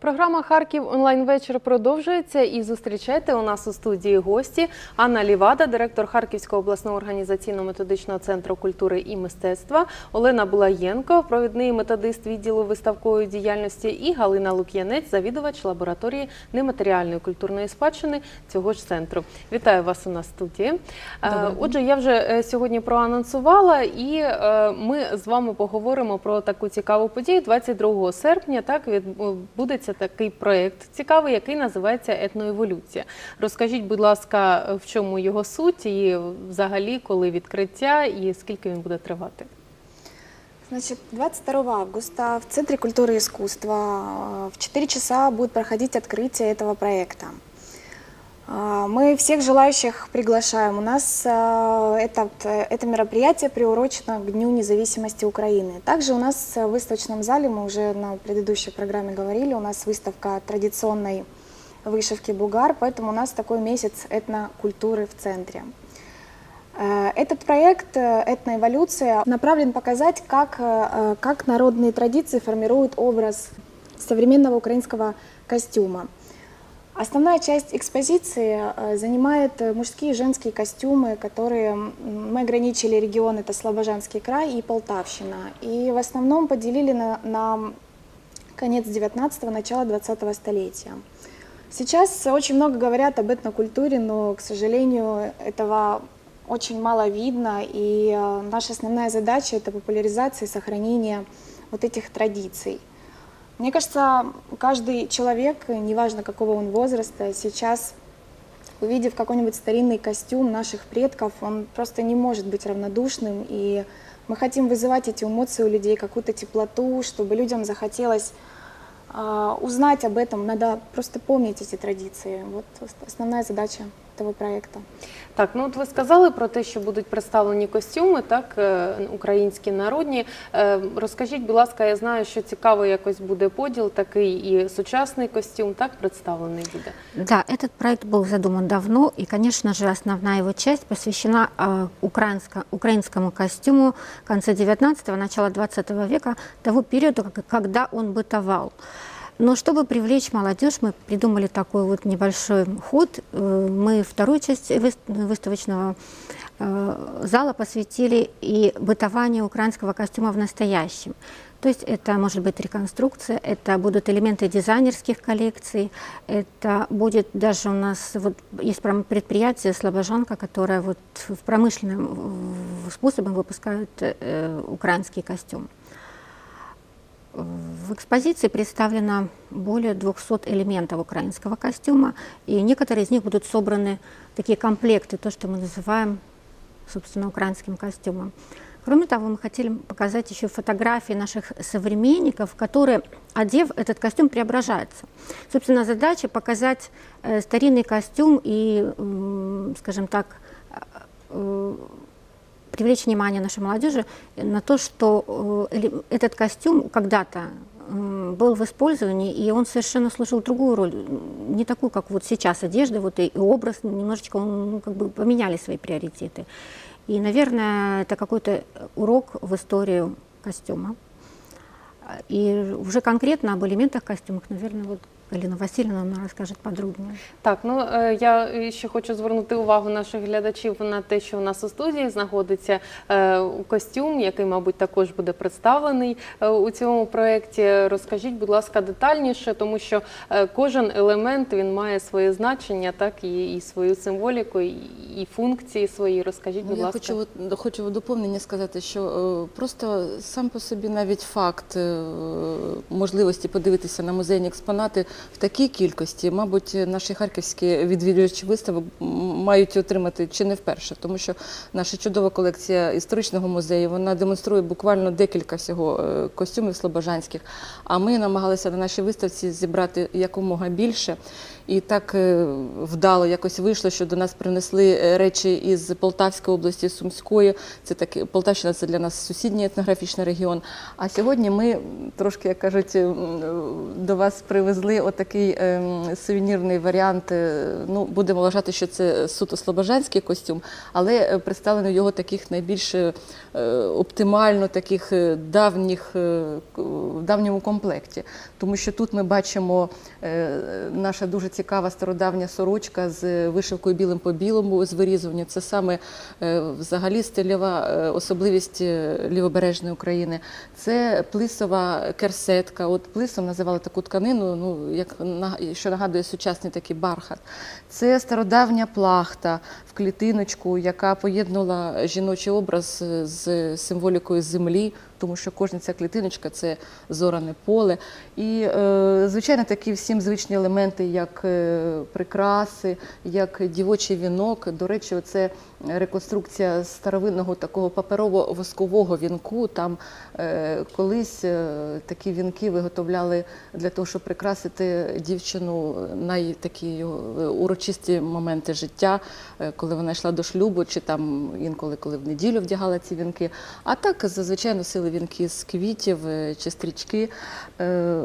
Програма Харків онлайн вечір продовжується і зустрічайте у нас у студії гості Анна Лівада, директор Харківського обласного організаційно-методичного центру культури і мистецтва, Олена Булаєнко, провідний методист відділу виставкової діяльності, і Галина Лук'янець, завідувач лабораторії нематеріальної культурної спадщини цього ж центру. Вітаю вас у нас в студії. Е, Отже, я вже е, сьогодні проанонсувала, і е, ми з вами поговоримо про таку цікаву подію. 22 серпня так відбудеться такий проєкт цікавий, який називається етноеволюція. Розкажіть, будь ласка, в чому його суть, і взагалі коли відкриття, і скільки він буде тривати? Значит, 22 августа в Центре культуры и искусства э, в 4 часа будет проходить открытие этого проекта. А, Мы всех желающих приглашаем. У нас э, этот, э, это мероприятие приурочено к Дню независимости Украины. Также у нас в выставочном зале, мы уже на предыдущей программе говорили, у нас выставка традиционной вышивки «Бугар», поэтому у нас такой месяц этнокультуры в центре. Э, Этот проект э, «Этноэволюция» направлен показать, как, э, как народные традиции формируют образ современного украинского костюма. Основная часть экспозиции э, занимает э, мужские и женские костюмы, которые мы ограничили регион, это Слобожанский край и Полтавщина. И в основном поделили на, на конец 19-го, начало 20-го столетия. Сейчас очень много говорят об этнокультуре, но, к сожалению, этого очень мало видно, и э, наша основная задача – это популяризация и сохранение вот этих традиций. Мне кажется, каждый человек, неважно какого он возраста, сейчас, увидев какой-нибудь старинный костюм наших предков, он просто не может быть равнодушным, и мы хотим вызывать эти эмоции у людей, какую-то теплоту, чтобы людям захотелось а, узнать об этом, надо просто помнить эти традиции. Вот ос- основная задача этого проекта. Так, ну от ви сказали про те, що будуть представлені костюми, так е, українські народні. Е, Розкажіть, будь ласка, я знаю, що цікаво якось буде поділ такий і сучасний костюм, так представлений буде. Да, этот проект был задуман давно, и, конечно же, основная его часть посвящена э, украинско- украинскому костюму конца 19-го, начала 20 века, того периода, как- когда он бытовал. Но чтобы привлечь молодежь, мы придумали такой вот небольшой ход. Э, Мы вторую часть выс- выставочного э, зала посвятили и бытованию украинского костюма в настоящем. То есть это может быть реконструкция, это будут элементы дизайнерских коллекций, это будет даже у нас вот есть предприятие Слобожанка, которое вот в промышленным в- способом выпускает э, украинский костюм. В экспозиции представлено более 200 элементов украинского костюма, и некоторые из них будут собраны такие комплекты, то, что мы называем, собственно, украинским костюмом. Кроме того, мы хотели показать еще фотографии наших современников, которые, одев этот костюм, преображаются. Собственно, задача показать э, старинный костюм и, м, скажем так, э, привлечь внимание нашей молодежи на то, что э, этот костюм когда-то был в использовании, и он совершенно служил другую роль, не такую, как вот сейчас одежда, вот и, образ, немножечко он, ну, как бы поменяли свои приоритеты. И, наверное, это какой-то урок в историю костюма. И уже конкретно об элементах костюмах, наверное, вот Галина Васильевна нам расскажет подробнее. Так, ну е, я ще хочу звернути увагу наших глядачів на те, що у нас у студії знаходиться е, костюм, який, мабуть, також буде представлений е, у цьому проєкті. Розкажіть, будь ласка, детальніше, тому що кожен елемент він має своє значення, так і, і свою символіку, і, і функції свої. Розкажіть, Ну, будь я ласка. хочу, хочу в доповнення сказати, що просто сам по собі навіть факт можливості подивитися на музейні експонати в такій кількості, мабуть, наші харківські відвідувачі виставок мають отримати чи не вперше, тому що наша чудова колекція історичного музею вона демонструє буквально декілька всього е, костюмів слобожанських. А ми намагалися на нашій виставці зібрати якомога більше. І так е, вдало якось вийшло, що до нас принесли е, речі із Полтавської області, Сумської. Це таки Полтавщина це для нас сусідній етнографічний регіон. А сьогодні ми трошки, як кажуть, до вас привезли отакий ем, сувенірний варіант. е, Ну, будемо вважати, що це суто слобожанський костюм, але е, представлено його таких найбільш е, оптимально, таких е, давніх в давньому комплекті. Тому що тут ми бачимо е, наша дуже цікава стародавня сорочка з вишивкою білим по білому з вирізування. Це саме е, взагалі стильова особливість лівобережної України. Це плисова керсетка. От плисом називали таку тканину, ну як що нагадує сучасний такий бархат. Це стародавня плахта в клітиночку, яка поєднувала жіночий образ з символікою землі, тому що кожна ця клітиночка це зоране поле. І, е, звичайно, такі всім звичні елементи, як е, прикраси, як дівочий вінок. До речі, це реконструкція старовинного такого паперово-воскового вінку. Там е, колись такі вінки виготовляли для того, щоб прикрасити дівчину най такі е, урочисті моменти життя, коли вона йшла до шлюбу, чи там інколи, коли в неділю вдягала ці вінки. А так зазвичай носили вінки з квітів е, чи стрічки. Е,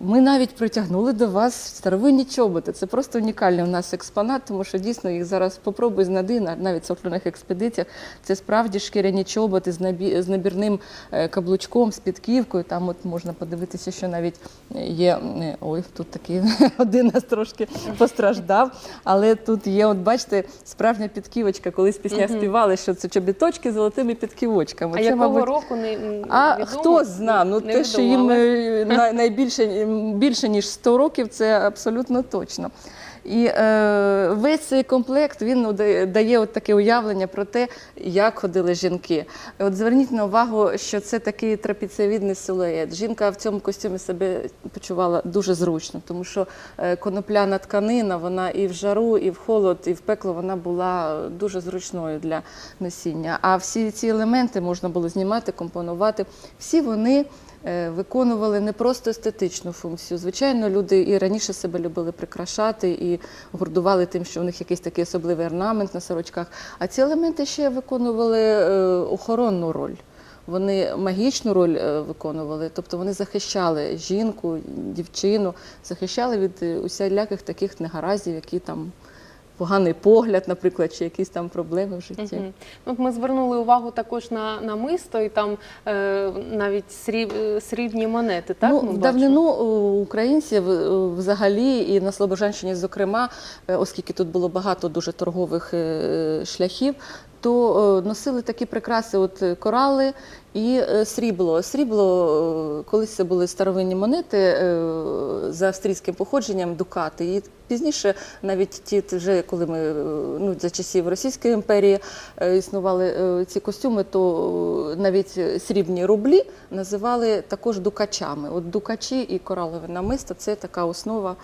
Ми навіть притягнули до вас старовинні чоботи. Це просто унікальний у нас експонат, тому що дійсно їх зараз попробуй знайди навіть в софтверних експедиціях. Це справді шкіряні чоботи з набі- з набірним е, каблучком, з підківкою. Там от можна подивитися, що навіть є. Ой, тут такий один нас трошки постраждав. Але тут є, от бачите, справжня підківочка. Колись в піснях співали, що це чобіточки з золотими підківочками. А Це, якого мабуть, року не м, а відомо? хто зна? Ну те, що їм е, най- найбільше більше ніж 100 років, це абсолютно точно. І е, весь цей комплект він ну, дає- от таке уявлення про те, як ходили жінки. От зверніть на увагу, що це такий трапіцевідний силует. Жінка в цьому костюмі себе почувала дуже зручно, тому що е, конопляна тканина, вона і в жару, і в холод, і в пекло вона була дуже зручною для носіння. А всі ці елементи можна було знімати, компонувати. Всі вони виконували не просто естетичну функцію. Звичайно, люди і раніше себе любили прикрашати і гордували тим, що у них якийсь такий особливий орнамент на сорочках. А ці елементи ще виконували е, охоронну роль. Вони магічну роль е, виконували, тобто вони захищали жінку, дівчину, захищали від е, усіляких таких негараздів, які там поганий погляд, наприклад, чи якісь там проблеми в житті. От ми звернули увагу також на намисто і там е, навіть сріб, е, срібні монети. Так ну, ми в давнину е, українці е, взагалі і на Слобожанщині, зокрема, е, оскільки тут було багато дуже торгових е, шляхів, то е, носили такі прикраси, от е, корали і е, срібло. Срібло, е, колись це були старовинні монети е, за австрійським походженням, дукати. І пізніше, навіть ті, вже коли ми ну, за часів Російської імперії існували ці костюми, то навіть срібні рублі називали також дукачами. От дукачі і коралове намисто це така основа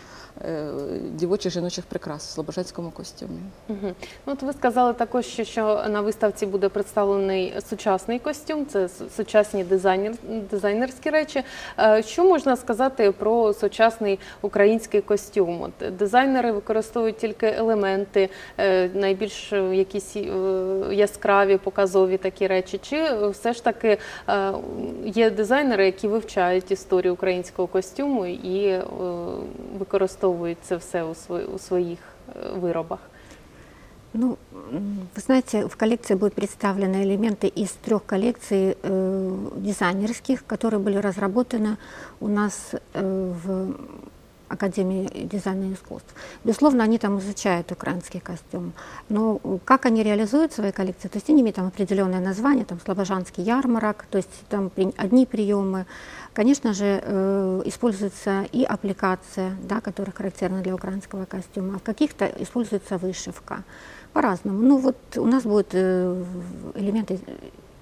дівочих жіночих прикрас в слобожанському костюмі. Ну, от ви сказали також, що, що на виставці буде представлений сучасний костюм, це сучасні дизайнер, дизайнерські речі. Е, Що можна сказати про сучасний український костюм? От дизайнери використовують тільки елементи, е, найбільш е, якісь яскраві, показові такі речі, чи все ж таки є дизайнери, які вивчають історію українського костюму і використовують це все у сво- у своїх виробах? Ну, вы знаете, в коллекции будут представлены элементы из трех коллекций э, дизайнерских, которые были разработаны у нас э, в Академии дизайна и искусств. Безусловно, они там изучают украинский костюм. Но как они реализуют свои коллекции, то есть они имеют там определенное название, там слобожанский ярмарок, то есть там при- одни приемы. Конечно же, э, используется и аппликация, да, которая характерна для украинского костюма, а в каких-то используется вышивка. По-разному. Ну вот у нас будут э, элементы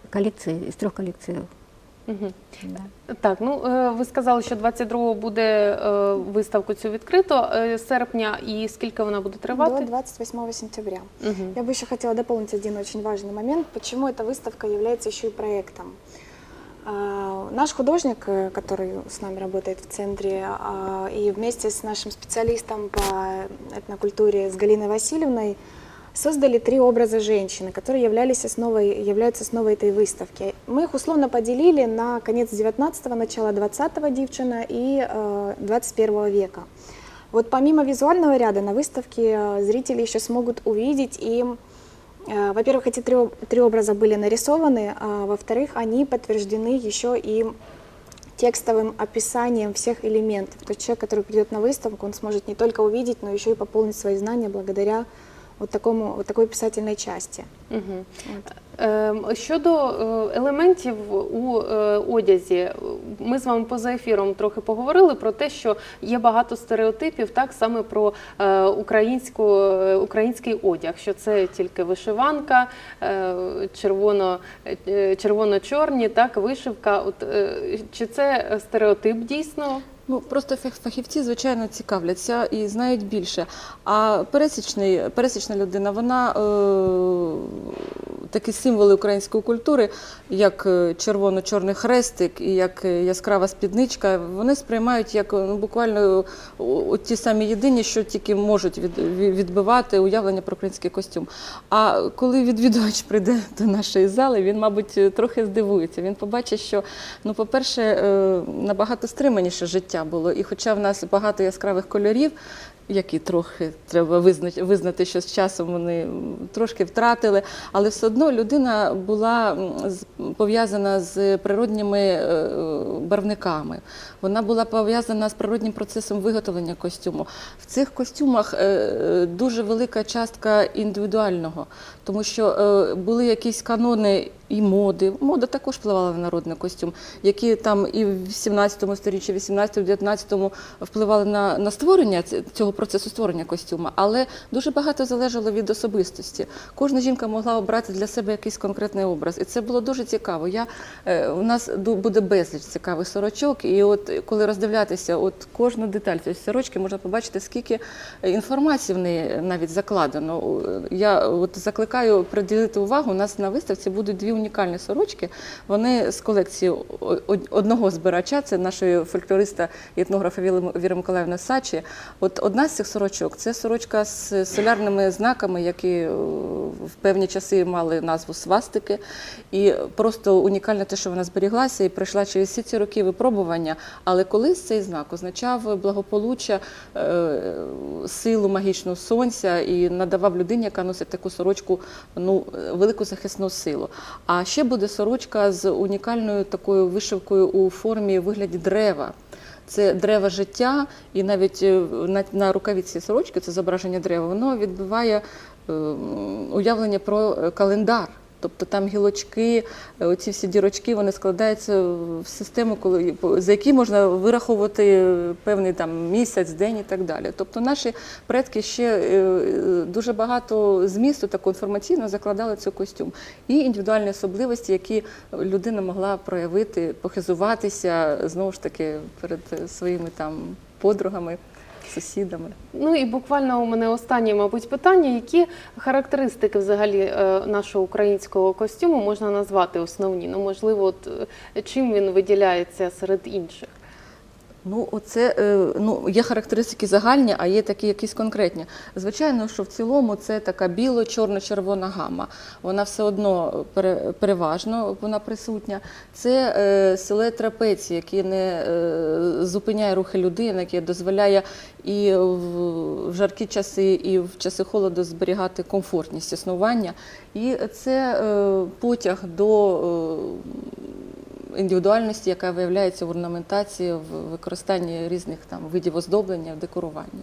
коллекции, из трех коллекций. Мгм. Да. Так, ну е, ви сказали, що 22-го буде е, виставку цю відкрито е, серпня, і скільки вона буде До тривати? 28 сентября. Мгм. Я бы еще хотела дополнить один очень важный момент, почему эта выставка является еще и проектом. А, Наш художник, э, который с нами работает в центре, а, и вместе с нашим специалистом по этнокультуре с Галиной Васильевной создали три образа женщины, которые являлись основой, являются основой этой выставки. Мы их условно поделили на конец 19-го, начало 20-го девчина и э, 21 века. Вот помимо визуального ряда на выставке э, зрители еще смогут увидеть и Э, Во-первых, эти три, три образа были нарисованы, а во-вторых, они подтверждены еще и текстовым описанием всех элементов. То есть человек, который придет на выставку, он сможет не только увидеть, но еще и пополнить свои знания благодаря вот, такому, вот такой писательной части. Угу. Ем, Щодо е, елементів у е, одязі, ми з вами поза ефіром трохи поговорили про те, що є багато стереотипів, так саме про е, українську, український одяг, що це тільки вишиванка, червоно, червоно-чорні, так, вишивка. От чи це стереотип дійсно? Ну просто фах- фахівці, звичайно, цікавляться і знають більше. А пересічний, пересічна людина, вона е, такі символи української культури, як е, червоно-чорний хрестик і як е, яскрава спідничка, вони сприймають як ну, буквально ті самі єдині, що тільки можуть від, відбивати уявлення про український костюм. А коли відвідувач прийде до нашої зали, він, мабуть, трохи здивується. Він побачить, що, ну, по-перше, е, набагато стриманіше життя було. І хоча в нас багато яскравих кольорів, які трохи треба визнати, визнати, що з часом вони трошки втратили, але все одно людина була пов'язана з природніми е, барвниками. Вона була пов'язана з природнім процесом виготовлення костюму. В цих костюмах е, дуже велика частка індивідуального, тому що е, були якісь канони і моди. Мода також впливала на народний костюм, які там і в 17 сторіччі, 18-19 впливали на, на створення цього процесу створення костюма. Але дуже багато залежало від особистості. Кожна жінка могла обрати для себе якийсь конкретний образ, і це було дуже цікаво. Я е, у нас буде безліч цікавих сорочок, і от коли роздивлятися, от кожну деталь цієї сорочки можна побачити, скільки е, інформації в неї навіть закладено. Я от закликаю приділити увагу. У нас на виставці будуть дві унікальні сорочки. Вони з колекції одного збирача, це нашої фольклориста і етнографа Віри- Миколаївни Сачі. От одна з цих сорочок це сорочка з солярними знаками, які е, в певні часи мали назву свастики. І просто унікальне те, що вона зберіглася і пройшла через всі ці роки випробування. Але колись цей знак означав благополуччя, е, силу магічного сонця і надавав людині, яка носить таку сорочку, ну, велику захисну силу. А ще буде сорочка з унікальною такою вишивкою у формі вигляді дерева. Це дерева життя, і навіть е, на, на рукаві цієї сорочки це зображення дерева, воно відбиває е, уявлення про е, календар. Тобто там гілочки, е, оці всі дірочки, вони складаються в систему, коли за які можна вираховувати певний там місяць, день і так далі. Тобто наші предки ще е, е, дуже багато змісту такого інформаційного закладали в цей костюм. І індивідуальні особливості, які людина могла проявити, похизуватися знову ж таки перед своїми там подругами, сусідами. Ну і буквально у мене останнє, мабуть, питання: які характеристики взагалі е, нашого українського костюму можна назвати основні? Ну, можливо, от е, чим він виділяється серед інших? Ну, оце е, ну є характеристики загальні, а є такі якісь конкретні. Звичайно, що в цілому це така біло-чорно-червона гама. Вона все одно пере- переважно вона присутня. Це е, силует трапеції, який не е, зупиняє рухи людини, який дозволяє і в, в жаркі часи, і в часи холоду зберігати комфортність існування. І це е, потяг до. Е, індивідуальності, яка виявляється в орнаментації, в використанні різних там видів оздоблення, в декоруванні.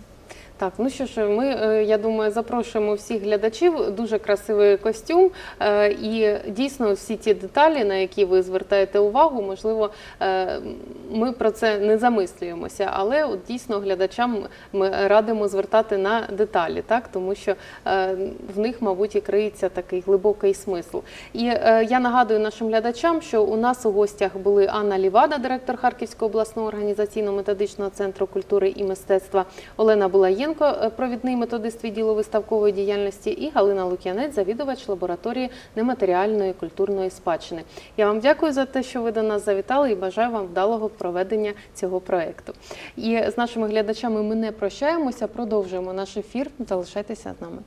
Так, ну що ж, ми, е, я думаю, запрошуємо всіх глядачів. Дуже красивий костюм. е, І дійсно всі ті деталі, на які ви звертаєте увагу, можливо, е, ми про це не замислюємося, але от дійсно глядачам ми радимо звертати на деталі, так тому що в них, мабуть, і криється такий глибокий смисл. І я нагадую нашим глядачам, що у нас у гостях були Анна Лівада, директор Харківського обласного організаційно-методичного центру культури і мистецтва, Олена Булаєнко, е, провідний методист відділу виставкової діяльності, і Галина Лук'янець, завідувач лабораторії нематеріальної культурної спадщини. Я вам дякую за те, що ви до нас завітали, і бажаю вам вдалого проведення цього проекту. І з нашими глядачами ми не прощаємося, продовжуємо наш ефір. Залишайтеся з нами.